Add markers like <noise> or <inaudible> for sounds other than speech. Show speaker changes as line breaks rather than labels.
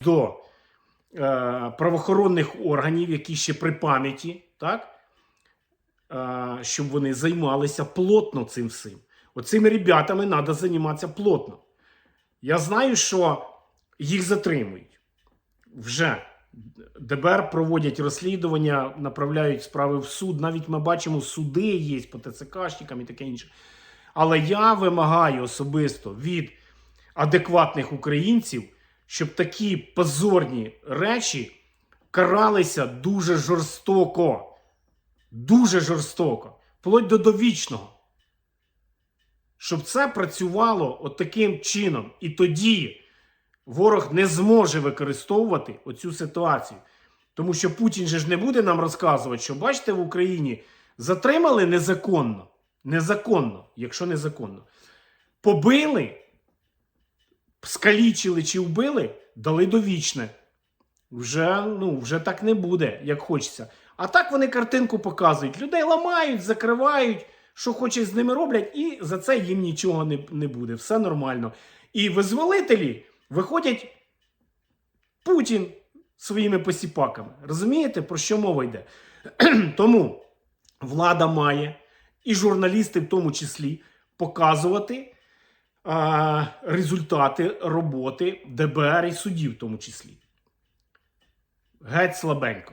до е, правоохоронних органів, які ще при пам'яті, так? Е, щоб вони займалися плотно цим всім. Оцими ребятами треба займатися плотно. Я знаю, що їх затримують. Вже ДБР проводять розслідування, направляють справи в суд. Навіть ми бачимо, суди є по ТЦКшникам і таке інше. Але я вимагаю особисто від адекватних українців, щоб такі позорні речі каралися дуже жорстоко. Дуже жорстоко. Вплоть до довічного. Щоб це працювало от таким чином. І тоді ворог не зможе використовувати оцю ситуацію. Тому що Путін же ж не буде нам розказувати, що бачите, в Україні затримали незаконно. Незаконно, якщо незаконно. Побили, скалічили чи вбили, дали довічне. Вже, ну, вже так не буде, як хочеться. А так вони картинку показують. Людей ламають, закривають, що хочуть з ними роблять, і за це їм нічого не, не буде. Все нормально. І визволителі виходять Путін своїми посіпаками. Розумієте, про що мова йде? <clears throat> Тому влада має, і журналісти в тому числі, показувати результати роботи ДБР і судів в тому числі. Геть слабенько.